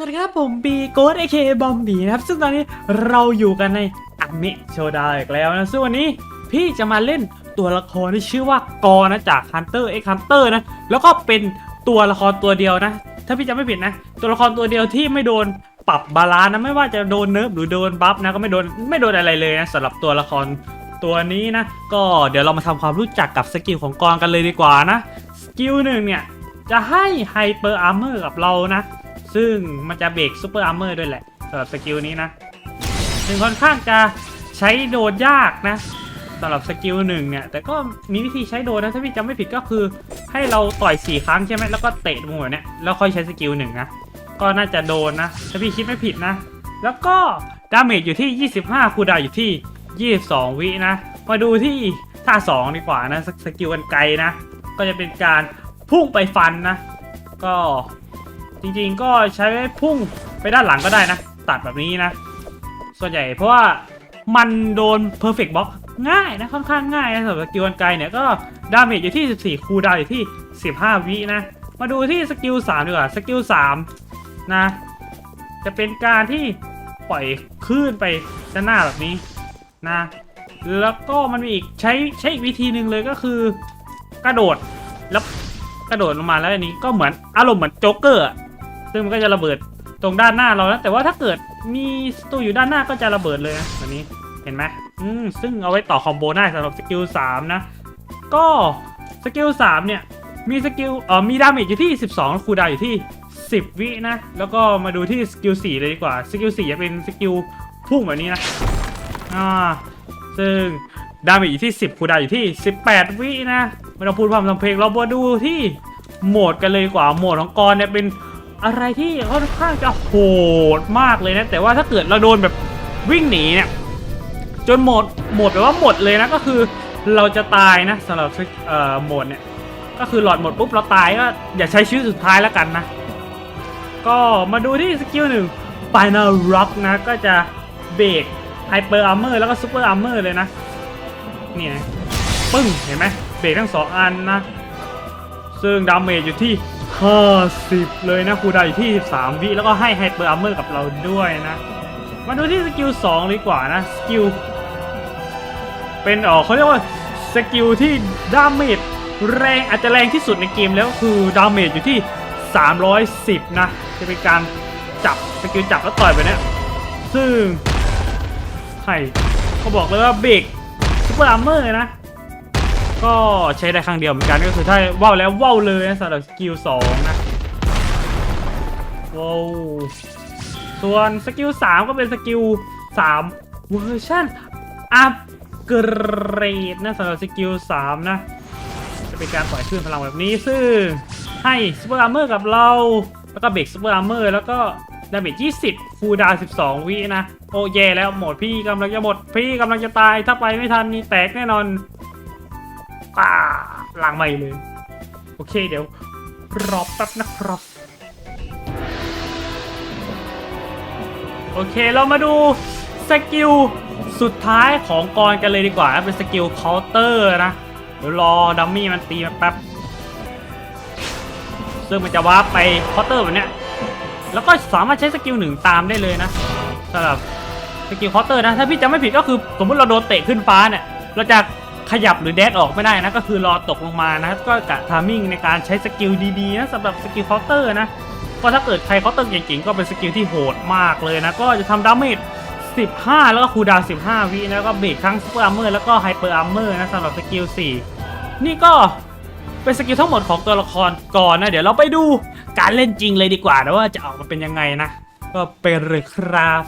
สวัสดีครับผมบีโกดเอเคบอมบีนะครับ ซึ่งตอนนี้เราอยู่กันในอนิโชดาอีกแล้วนะ ซึ่งวันนี้พี่จะมาเล่นตัวละครที่ชื่อว่ากอนะจาก Hunter x Hunter นเตอร์นะ แล้วก็เป็นตัวละครตัวเดียวนะ ถ้าพี่จำไม่ผิดนะ ตัวละครตัวเดียวที่ไม่โดนปรับบาลานซ์นะไม่ว่าจะโดนเนิร์ฟหรือโดนบัฟนะก็ไม่โดนไม่โดนอะไรเลยนะสำหรับตัวละครตัวนี้นะ ก็เดี๋ยวเรามาทำความรู้จักกับสกิลของกรกันเลยดีกว่านะสกิลหนึ่งเนี่ยจะให้ไฮเปอร์อาร์เมอร์กับเรานะ ซึ่งมันจะเบรกซูเปอร์อาร์เมอร์ด้วยแหละสำหรับสกิลนี้นะซึ่งค่อนข้างจะใช้โดนยากนะสำหรับสกิลหนึ่งเนี่ย แต่ก็มีวิธีใช้โดนนะถ้าพี่จำไม่ผิดก็คือ ให้เราต่อย 4 ครั้งใช่ไหมแล้วก็เตะมือเนี่ยแล้วค่อยใช้สกิลหนึ่งนะ ก็น่าจะโดนนะ ถ้าพี่คิดไม่ผิดนะ แล้วก็ดาเมจอยู่ที่ 25 คูดาวอยู่ที่ 22 วินะ มาดูที่ท่า 2 ดีกว่านะสสกิลกันไกลนะ ก็จะเป็นการพุ่งไปฟันนะ ก็ จริงๆก็ใช้พุ่งไปด้านหลังก็ได้นะ ตัดแบบนี้นะ ส่วนใหญ่เพราะว่ามันโดน perfect box ง่ายนะค่อนข้างง่ายนะสำหรับสกิลกันไกลเนี่ยก็ดาเมจอยู่ที่ 14 คูดาวอยู่ที่ 15 วินะ มาดูที่สกิล3ดีกว่าสกิล3นะ จะเป็นการที่ปล่อยคลื่นไปด้านหน้าแบบนี้นะ แล้วก็มันมีอีกใช้ใช้อีกวิธีหนึ่งเลยก็คือกระโดดแล้วกระโดดลงมาแล้วอันนี้ก็เหมือนอารมณ์เหมือนโจ๊กเกอร์ ซึ่งมันก็จะระเบิดตรงด้านหน้าเรานะแต่ว่าถ้าเกิดมีศัตรูอยู่ด้านหน้าก็จะระเบิดเลยนะแบบนี้เห็นไหมอืมซึ่งเอาไว้ต่อคอมโบได้สำหรับสกิล3นะก็สกิล3เนี่ยมีสกิลเอ่อมีดาเมจอยู่ที่ 12คูดาวอยู่ที่ 10 วินะ แล้วก็มาดูที่สกิล4เลยดีกว่าสกิล4จะเป็นสกิลพุ่งแบบนี้นะอ่าซึ่งดาเมจอยู่ที่ 10คูดาวอยู่ที่ 18 วินะไม่ต้องพูดพร่ำทำเพลงเรามาดูที่โหมดกันเลยดีกว่าโหมดของกรเนี่ยเป็น อะไรที่ค่อนข้างจะโหดมากเลยนะ แต่ว่าถ้าเกิดเราโดนแบบวิ่งหนีเนี่ยจนหมดหมดแปลว่าหมดเลยนะก็คือเราจะตายนะสำหรับเอ่อโหมดเนี่ยก็คือหลอดหมดปุ๊บเราตายก็อย่าใช้ชีวิตสุดท้ายแล้วกันนะ ก็มาดูที่สกิลหนึ่ง Final Rock นะก็จะเบรก Hyper Armor แล้วก็ Super Armor เลยนะนี่นะปึ้ง เห็นไหมเบรกทั้งสองอันนะ ซึ่งดาเมจอยู่ที่ 50 เลยนะคูดาอยู่ที่13วิแล้วก็ให้ Hyper Armor กับเราด้วยนะ มาดูที่สกิล 2 ดีกว่านะ สกิล เป็นเออเขาเรียกว่า สกิลที่ดาเมจแรงอาจจะแรงที่สุดในเกมแล้วคือดาเมจอยู่ที่ 310 นะ จะเป็นการจับ สกิลจับแล้วต่อยไปเนี้ยซึ่งใช่เขาบอกเลยว่าเบรกซูเปอร์อาร์เมอร์นะ ก็ใช้ได้ครั้งเดียวเหมือนกันก็คือถ้าว่าวแล้วว่าวเลยนะสำหรับสกิล2นะว้าวส่วนสกิล3ก็เป็นสกิล3เวอร์ชันอัพเกรดนะสำหรับสกิล3นะ จะเป็นการปล่อยคลื่นพลังแบบนี้ซึ่งให้ซูเปอร์อาร์เมอร์กับเรา แล้วก็เบรกซูเปอร์อาร์เมอร์แล้วก็ดาเมจ20 คูลดาว12 วินะ โอ้แย่แล้วหมดพี่กำลังจะหมด พี่กำลังจะตายถ้าไปไม่ทันนี่แตกแน่นอน ป่าหลังไม่เลย โอเคเดี๋ยวรอแป๊บนะครับ โอเคเรามาดูสกิลสุดท้ายของกรกันเลยดีกว่านะเป็นสกิลเคาน์เตอร์นะเดี๋ยวรอดัมมี่มันตีมาแป๊บ ซึ่งมันจะวาร์ปไปเคาน์เตอร์แบบเนี้ยแล้วก็สามารถใช้สกิลหนึ่งตามได้เลยนะสำหรับสกิลเคาน์เตอร์นะ ถ้าพี่จำไม่ผิดก็คือสมมติเราโดนเตะขึ้นฟ้าเนี่ย เราจะ ขยับหรือแดดออกไม่ได้นะ ก็คือรอตกลงมานะ ก็กะทามิ่งในการใช้สกิลดีๆนะสำหรับสกิลเคาน์เตอร์นะก็ถ้าเกิดใครเคาน์เตอร์เก่งๆก็เป็นสกิลที่โหดมากเลยนะ ก็จะทำดาเมจ15 แล้วก็คูลดาวน์15 วิแล้วก็เบรกทั้งซูเปอร์อาร์เมอร์แล้วก็ไฮเปอร์อาร์เมอร์นะสำหรับสกิล4 นี่ก็เป็นสกิลทั้งหมดของตัวละครก่อนนะ เดี๋ยวเราไปดูการเล่นจริงเลยดีกว่านะว่าจะออกมาเป็นยังไงนะ ก็เป็นเลยครับ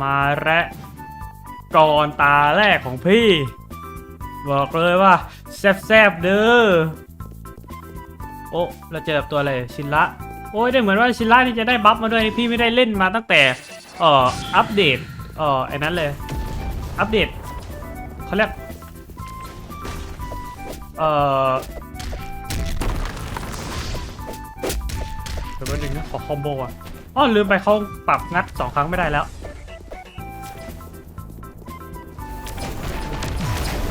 มาและ ก่อนตาแรกของพี่ บอกเลยว่าแซ่บๆเด้อโอ้เราเจอกับตัวอะไรชินละโอ้ยได้เหมือนว่าชินละนี่จะได้บัฟมาด้วยพี่ไม่ได้เล่นมาตั้งแต่เอ่ออัปเดตเอ่อไอ้นั้นเลย อัปเดตเขาเรียกเอ่อเดี๋ยวแป๊บนึงนะขอคอมโบอะอ๋อลืมไปเขาปรับงัดสองครั้งไม่ได้แล้ว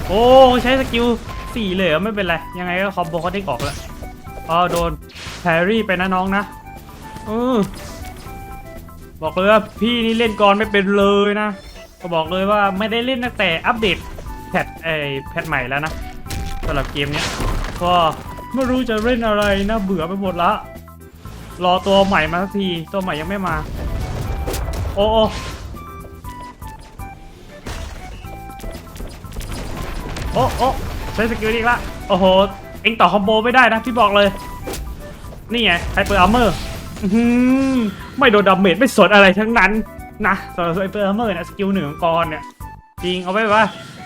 โอ้ใช้สกิลสี่เลยเหรอไม่เป็นไร ยังไงก็คอมโบเขาได้ออกแล้วอ๋อโดนแพรี่ไปนะน้องนะเออบอกเลยว่าพี่นี่เล่นก่อนไม่เป็นเลยนะ ก็บอกเลยว่าไม่ได้เล่นตั้งแต่อัปเดตแพทไอแพทใหม่แล้วนะสำหรับเกมเนี้ยก็ไม่รู้จะเล่นอะไรนะเบื่อไปหมดละ รอตัวใหม่มาสักที ตัวใหม่ยังไม่มา โอ้ โอ้โอ้ใช้สกิลอีกละโอ้โห เอ็งต่อคอมโบไม่ได้นะพี่บอกเลย นี่ไงไฮเปอร์อาร์เมอร์ไม่โดนดาเมจไม่สนอะไรทั้งนั้นนะสำหรับไฮเปอร์อาร์เมอร์เนี่ยสกิลหนึ่งของกรเนี่ยจริงเอาไว้ว่า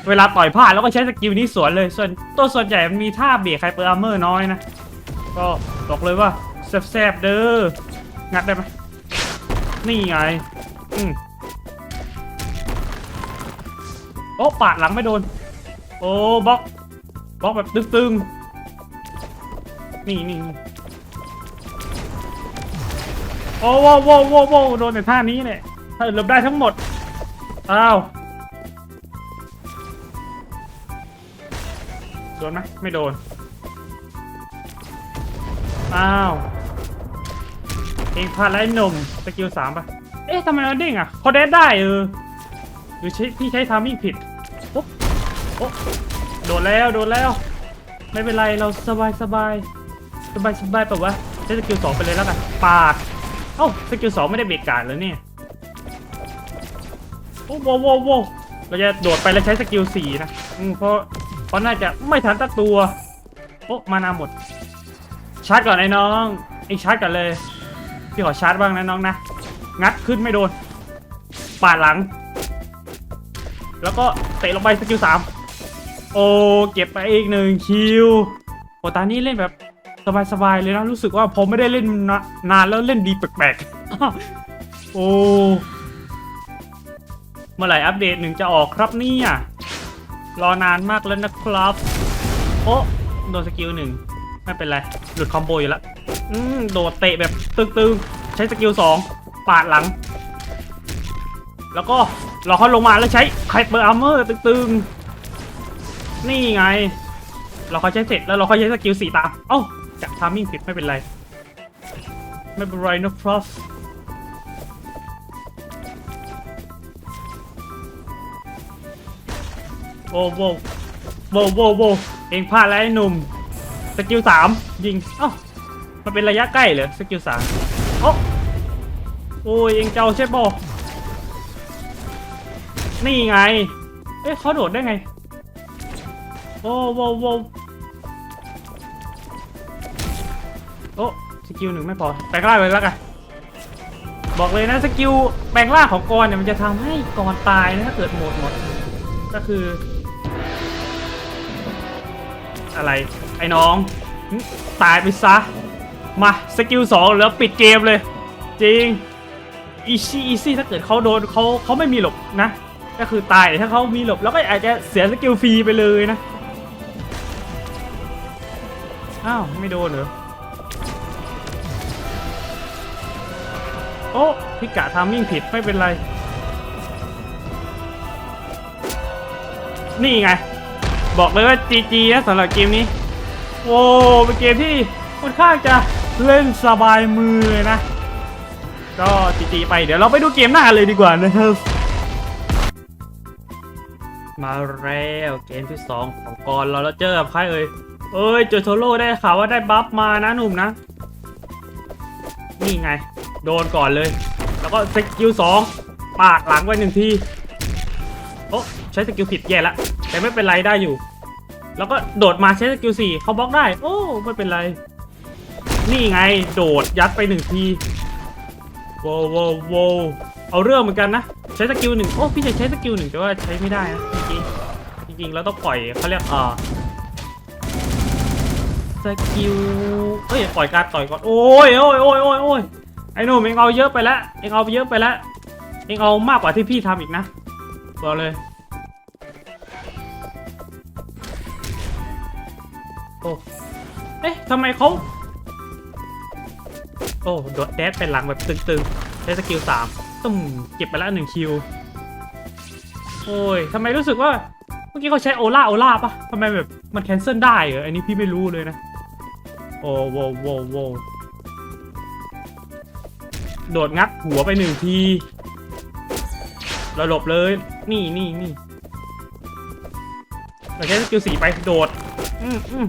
เวลาต่อยพลาดแล้วก็ใช้สกิลนี้สวนเลย ส่วนตัวส่วนใหญ่มันมีท่าเบรกไฮเปอร์อาร์เมอร์น้อยนะ ก็บอกเลยว่าแซ่บๆเด้องัดได้ไหมนี่ไงอืมโอ้ปาดหลังไม่โดน โอ้บล็อกบล็อกแบบตึงๆนี่นี่นี่โอ้โว้โว้โว้โว้โดนแต่ท่านี้เนี่ยถ้าหลบได้ทั้งหมดอ้าวโดนไหมไม่โดนอ้าวเองพลาดแล้วไอ้หนุ่มสกิลสามปะเอ๊ะทำไมเราเด้งอะเขาเดดได้เออหรือใช้พี่ใช้ทามิ่งผิด โอ๊ะโดนแล้วโดนแล้ว ไม่เป็นไรเราสบายสบายสบายสบายแบบว่าใช้สกิลสองไปเลยแล้วกันปาดเอ้าสกิลสองไม่ได้เบรกการดเลยเนี่ยโอ้โหโว้โวเราจะโดดไปแล้วใช้สกิลสี่นะอืมเพราะเพราะน่าจะไม่ทันตั้งตัวโอ้มานาหมด ชาร์จก่อนไอ้น้องเองชาร์จก่อนเลยพี่ขอชาร์จบ้างนะน้องนะงัดขึ้นไม่โดนปาดหลัง แล้วก็เตะลงไปสกิลสาม โอ้เก็บไปอีกหนึ่งคิวโอตอนนี้เล่นแบบสบายๆเลยนะรู้สึกว่าผมไม่ได้เล่นนะนานแล้วเล่นดีแปลกๆโอ้เมื่อไหร่อัปเดตหนึ่งจะออกครับเนี่ยรอนานมากแล้วนะครับ โอ้โดนสกิลหนึ่งไม่เป็นไร หลุดคอมโบอยู่แล้วอืมโดดเตะแบบตึงๆ ใช้สกิลสองปาดหลัง แล้วก็รอเขาลงมาแล้วใช้ไคเปอร์อาร์เมอร์ตึงๆ นี่ไง เราเขาใช้เสร็จแล้วเราเขาใช้สกิลสี่ตาม เอ้าจับทามมิ่งผิดไม่เป็นไร ไม่เป็นไรนะครับโว้วโว้วโว้วโว้วโว้วเองพลาดแล้วไอ้หนุ่ม สกิลสามยิง เอ้ามันเป็นระยะใกล้เหรอสกิลสามโอ้โอ้ยเองเจ้าใช่ปะนี่ไง เอ๊ะเขาโดดได้ไง โอ้โว้วโว้วโอ้สกิลหนึ่งไม่พอแปลงร่างเลยแล้วกันบอกเลยนะสกิลแปลงร่างของกรเนี่ยมันจะทำให้กรตายนะถ้าเกิดหมดหมด ก็คือ อะไรไอ้น้อง ตายไปซะ มาสกิลสองแล้วปิดเกมเลย จริงอีซี่อีซี่ถ้าเกิดเขาโดนเขาเขาไม่มีหลบนะ ก็คือตายถ้าเขามีหลบแล้วก็อาจจะเสียสกิลฟรีไปเลยนะ อ้าว ไม่โดนเหรอ โอ้พิกะทามมิ่งผิดไม่เป็นไร นี่ไง บอกเลยว่า GG นะสำหรับเกมนี้ โอ้เป็นเกมที่ค่อนข้างจะเล่นสบายมือเลยนะ ก็ GG ไปเดี๋ยวเราไปดูเกมหน้าเลยดีกว่านะครับมาแล้วเกมที่ 2 ของกอนเราแล้วเจอกับใครเอ่ย เอ้ยเจโทโร่ได้ข่าวว่าได้บัฟมานะหนุ่มนะ นี่ไง โดนก่อนเลย แล้วก็สกิลสองปาดหลังไว้หนึ่งทีโอ้ใช้สกิลผิดแย่ละ แต่ไม่เป็นไรได้อยู่ แล้วก็โดดมาใช้สกิลสี่เขาบล็อกได้ โอ้ไม่เป็นไร นี่ไงโดดยัดไปหนึ่งทีโววโวโวเอาเรื่องเหมือนกันนะ ใช้สกิลหนึ่งโอ้พี่จะใช้สกิลหนึ่งแต่ว่าใช้ไม่ได้นะจริงจริงแล้วต้องปล่อยเขาเรียกอ่า สกิลเอ้ยปล่อยการต่อยก่อนโอ้ยโอ้ยโอ้ยโอ้ยโอ้ยไอ้หนุ่มเองเอาเยอะไปแล้วเองเอาเยอะไปแล้วเองเอามากกว่าที่พี่ทำอีกนะบอกเลยโอ้เอ๊ะทำไมเขาโอ้โดดแดดเป็นหลังแบบตึงๆใช้สกิลสามตุ้มเก็บไปแล้วหนึ่งคิวโอ้ยทำไมรู้สึกว่าเมื่อกี้เขาใช้โอล่าโอล่าปะทำไมแบบมันแคนเซิลได้เหรออันนี้พี่ไม่รู้เลยนะ อ้โวโวโวโดดงัดหัวไปหนึ่งทีเราหลบเลย นี่นี่นี่เราใช้สกิลสี่ไปโดด อืมอืม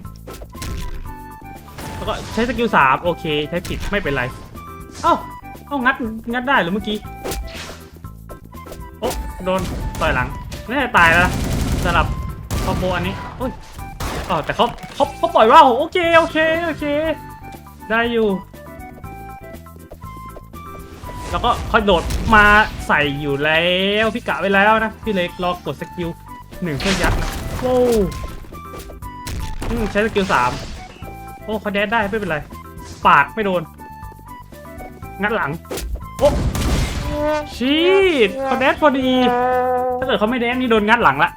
แล้วก็ใช้สกิลสามโอเค ใช้ผิดไม่เป็นไร เอ้า เอ้างัด งัดได้หรือเมื่อกี้ โอ้โดน ต่อยหลัง น่าจะตายแล้วนะสำหรับคอมโบอันนี้ โอ้ย อ๋อแต่เขาเขาเขาปล่อยว่าโอเคโอเคโอเค ได้อยู่ แล้วก็ค่อยโดดมาใส่อยู่แล้วพี่กะไว้แล้วนะ พี่เล็กรอกดสกิลหนึ่งเพื่อยัดนะโว้วใช้สกิลสามโอ้เขาแดดได้ไม่เป็นไร ปาดไม่โดน งัดหลัง โอ้ชีดเขาแดดพอดี ถ้าเกิดเขาไม่แดดนี่โดนงัดหลังละ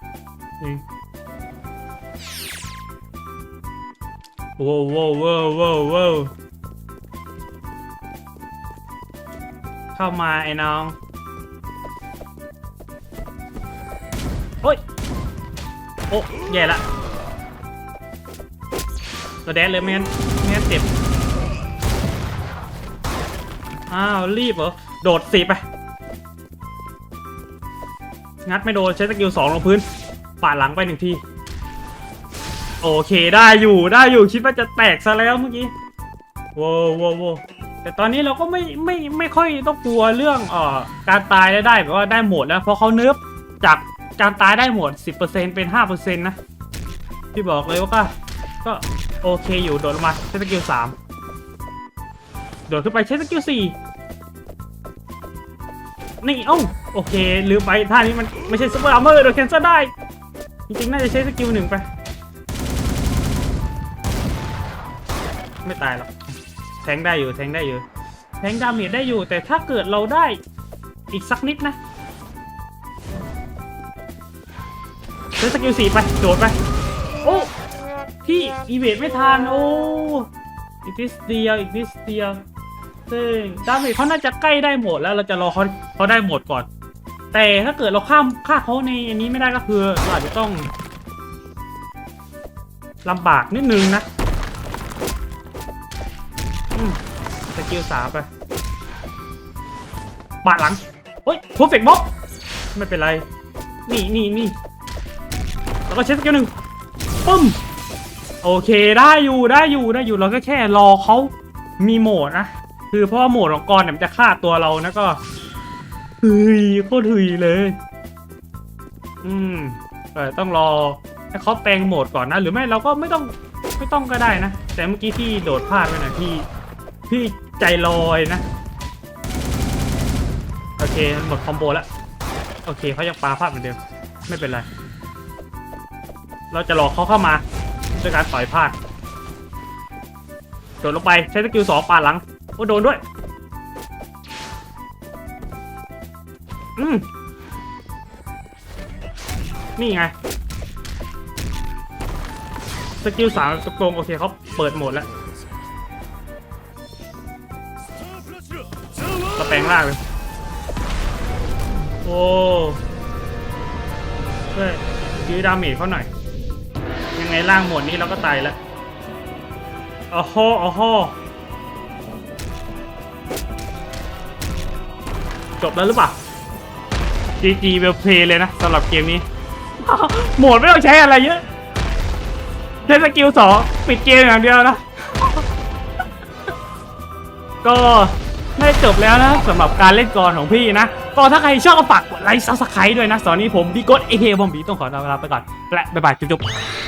ว้วว้วว้วว้วโว้วเข้ามาไอ้น้องโอ้ยโอ้แย่ละเราแดดเลยไม่งั้นไม่งั้นเจ็บอ้าวรีบเหรอโดดสีไปงัดไม่โดนใช้สกิลสองลงพื้นปาดหลังไปหนึ่งที โอเคได้อยู่ได้อยู่คิดว่าจะแตกซะแล้วเมื่อกี้โว้วโว้วแต่ตอนนี้เราก็ไม่ไม่ไม่ค่อยต้องกลัวเรื่องเอ่อการตายได้ได้แบบว่าได้หมดแล้วเพราะเขาเนิร์ฟจากการตายได้หมด 10%เป็น 5%นะที่บอกเลยว่าก็ก็โอเคอยู่โดดลงมาใช้สกิลสามโดดขึ้นไปใช้สกิลสี่นี่เอ้าโอเคลืมไปท่านี้มันไม่ใช่ซูเปอร์อาร์เมอร์โดดแคนเซิลได้ จริงๆ น่าจะใช้สกิลหนึ่งไป ไม่ตายหรอกแทงได้อยู่แทงได้อยู่ แทงดาเมจได้อยู่ แต่ถ้าเกิดเราได้อีกสักนิดนะใช้สกิลสี่ไป โดดไป โอ้ พี่อีเวทไม่ทันโอ้อีกนิดเดียวอีกนิดเดียวซึ่งดาเมจเขาน่าจะใกล้ได้หมดแล้วเราจะรอเขาเขาได้หมดก่อน แต่ถ้าเกิดเราข้ามฆ่าเขาในอันนี้ไม่ได้ก็คือเราอาจจะต้องลำบากนิดนึงนะ สกิลสามไปบาดหลังเฮ้ยเพอร์เฟกต์บ็อกไม่เป็นไร นี่นี่นี่แล้วก็ใช้สกิลหนึ่งปึ้ม โอเคได้อยู่ได้อยู่ได้อยู่เราก็แค่รอเขามีโหมดนะ คือเพราะว่าโหมดของกรเนี่ยมันจะฆ่าตัวเรานะก็เฮ้ยโคตรหืยเลย อืมเออต้องรอให้เขาแปลงโหมดก่อนนะ หรือไม่เราก็ไม่ต้องไม่ต้องก็ได้นะ แต่เมื่อกี้พี่โดดพลาดไปหน่อยพี่ พี่ใจลอยนะ โอเคหมดคอมโบแล้ว โอเคเขายังปาพลาดเหมือนเดิม ไม่เป็นไร เราจะหลอกเขาเข้ามาด้วยการต่อยพลาดโดดลงไปใช้สกิลสองปาหลังโอ้โดนด้วย อืมนี่ไง สกิลสามตรงโอเคเขาเปิดโหมดแล้ว ก็แปลงร่างเลยโอ้เฮ้ยยื้อดาเมจเขาหน่อย ยังไงร่างหมดนี้เราก็ตายแล้วอ๋อโหอ๋อโหจบแล้วหรือเปล่า GG เวลเพลย์เลยนะสำหรับเกมนี้ โหมดไม่ต้องใช้อะไรเยอะใช้สกิลสองปิดเกมอย่างเดียวนะ ก็ น่าจบแล้วนะสำหรับการเล่นกรของพี่นะ ก็ถ้าใครชอบก็ฝากกดไลค์ซับสไครต์ด้วยนะ ตอนนี้ผมดีกดเอเคบอมบีต้องขอลาไปก่อน และบ๊ายบายจุ๊บๆ